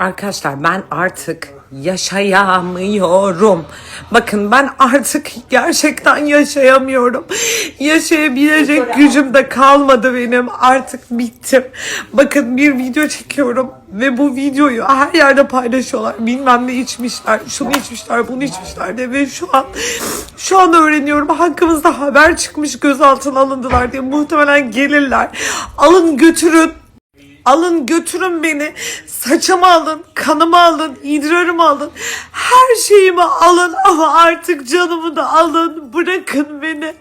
Arkadaşlar ben artık yaşayamıyorum. Bakın ben artık gerçekten yaşayamıyorum. Yaşayabilecek gücüm de kalmadı benim. Artık bittim. Bakın bir video çekiyorum ve bu videoyu her yerde paylaşıyorlar. Bilmem ne içmişler, şunu içmişler, bunu içmişler diye ve şu an şu an öğreniyorum. Hakkımızda haber çıkmış gözaltına alındılar diye. Muhtemelen gelirler. Alın götürün. Alın götürün beni. Saçımı alın, kanımı alın, idrarımı alın. Her şeyimi alın ama artık canımı da alın. Bırakın beni.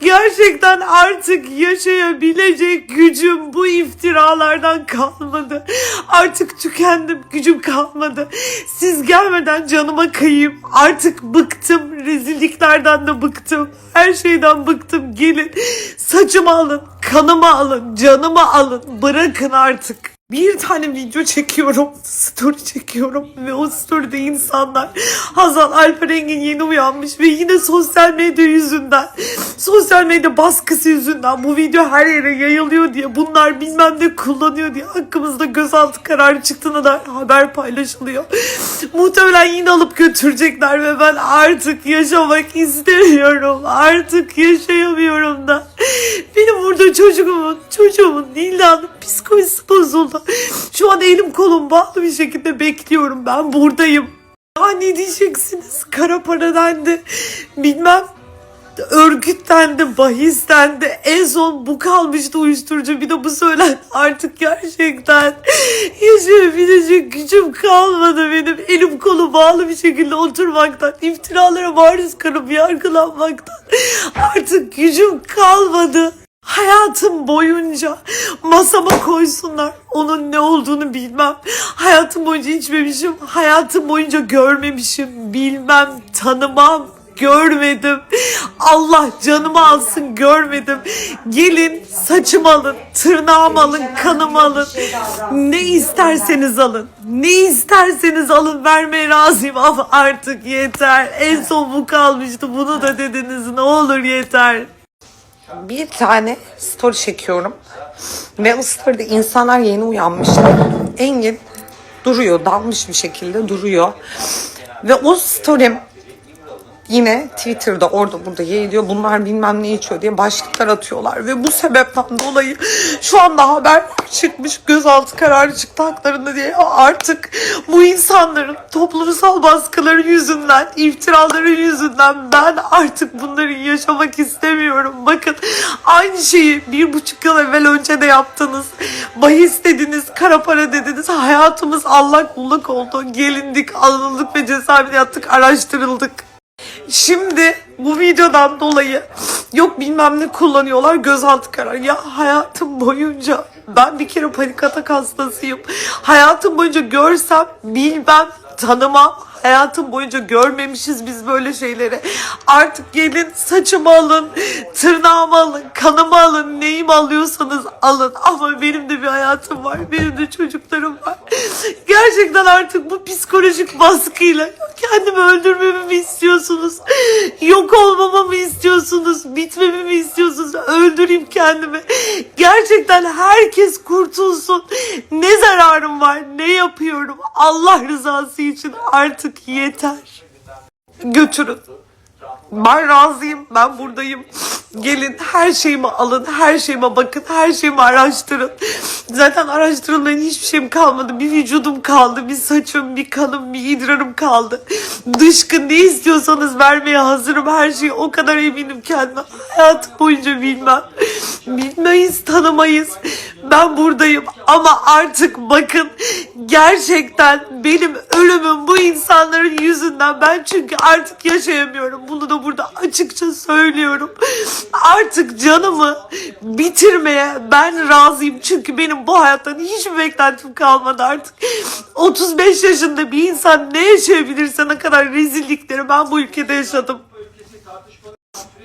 Gerçekten artık yaşayabilecek gücüm bu iftiralardan kalmadı. Artık tükendim, gücüm kalmadı. Siz gelmeden canıma kıyayım. Artık bıktım. Rezilliklerden de bıktım. Her şeyden bıktım. Gelin. Saçımı alın, kanımı alın, canımı alın. Bırakın artık. Bir tane video çekiyorum, story çekiyorum ve o storyde insanlar Hazal Alper Engin yeni uyanmış ve yine sosyal medya yüzünden, sosyal medya baskısı yüzünden bu video her yere yayılıyor diye bunlar bilmem ne kullanıyor diye hakkımızda gözaltı kararı çıktığına dair haber paylaşılıyor. Muhtemelen yine alıp götürecekler ve ben artık yaşamak istemiyorum. Artık yaşayamıyorum da. Benim burada çocuğumun, çocuğumun Nilda'nın psikolojisi bozuldu. Şu an elim kolum bağlı bir şekilde bekliyorum. Ben buradayım. Daha ne diyeceksiniz? Kara para dendi. Bilmem örgütlendi, bahistendi. En son bu kalmıştı uyuşturucu. Bir de bu söylen artık gerçekten yaşayabilecek gücüm kalmadı benim. Elim kolu bağlı bir şekilde oturmaktan, iftiralara maruz kalıp yargılanmaktan. Artık gücüm kalmadı. Hayatım boyunca masama koysunlar. Onun ne olduğunu bilmem. Hayatım boyunca içmemişim. Hayatım boyunca görmemişim. Bilmem, tanımam görmedim. Allah canımı alsın görmedim. Gelin saçımı alın, tırnağımı alın, kanımı alın. Ne isterseniz alın. Ne isterseniz alın vermeye razıyım ama artık yeter. En son bu kalmıştı. Bunu da dediniz ne olur yeter. Bir tane story çekiyorum. Ve o story'de insanlar yeni uyanmışlar. Engin duruyor, dalmış bir şekilde duruyor. Ve o story'm yine Twitter'da orada burada yayılıyor. Bunlar bilmem ne içiyor diye başlıklar atıyorlar. Ve bu sebepten dolayı şu anda haber çıkmış gözaltı kararı çıktı haklarında diye artık bu insanların toplumsal baskıları yüzünden, iftiraları yüzünden ben artık bunları yaşamak istemiyorum. Bakın aynı şeyi bir buçuk yıl evvel önce de yaptınız. Bahis dediniz, kara para dediniz. Hayatımız allak bullak oldu. Gelindik, alındık ve cezaevine yattık, araştırıldık. Şimdi bu videodan dolayı yok bilmem ne kullanıyorlar gözaltı kararı. Ya hayatım boyunca ben bir kere panik atak hastasıyım. Hayatım boyunca görsem bilmem tanımam. Hayatım boyunca görmemişiz biz böyle şeyleri. Artık gelin saçımı alın, tırnağımı alın, kanımı alın, neyimi alıyorsanız alın. Ama benim de bir hayatım var, benim de çocuklarım var. Gerçekten artık bu psikolojik baskıyla kendimi öldürmemi mi istiyorsunuz? Yok olmamı mı istiyorsunuz? Bitmemi mi istiyorsunuz? Öldüreyim kendimi. Gerçekten herkes kurtulsun. Zararım var? Ne yapıyorum? Allah rızası için artık yeter. Götürün. Ben razıyım. Ben buradayım. Gelin her şeyimi alın. Her şeyime bakın. Her şeyimi araştırın. Zaten araştırılmayan hiçbir şeyim kalmadı. Bir vücudum kaldı. Bir saçım, bir kanım, bir idrarım kaldı. Dışkı ne istiyorsanız vermeye hazırım. Her şeyi o kadar eminim kendime. Hayatım boyunca bilmem. Bilmeyiz, tanımayız. Ben buradayım ama artık bakın gerçekten benim ölümüm bu insanların yüzünden ben çünkü artık yaşayamıyorum. Bunu da burada açıkça söylüyorum. Artık canımı bitirmeye ben razıyım. Çünkü benim bu hayattan hiçbir beklentim kalmadı artık. 35 yaşında bir insan ne yaşayabilirse ne kadar rezillikleri ben bu ülkede yaşadım.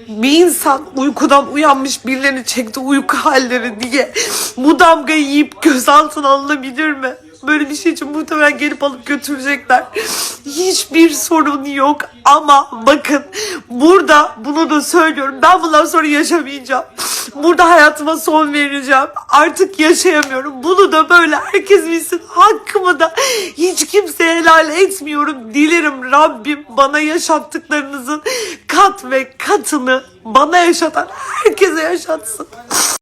Bir insan uykudan uyanmış birilerini çekti uyku halleri diye bu damgayı yiyip gözaltına alınabilir mi? Böyle bir şey için muhtemelen gelip alıp götürecekler. Hiçbir sorun yok ama bakın burada bunu da söylüyorum. Ben bundan sonra yaşamayacağım. Burada hayatıma son vereceğim. Artık yaşayamıyorum. Bunu da böyle herkes bilsin. Hakkımı da hiç kimseye helal etmiyorum. Dilerim Rabbim bana yaşattıklarınızın kat ve katını bana yaşatan herkese yaşatsın.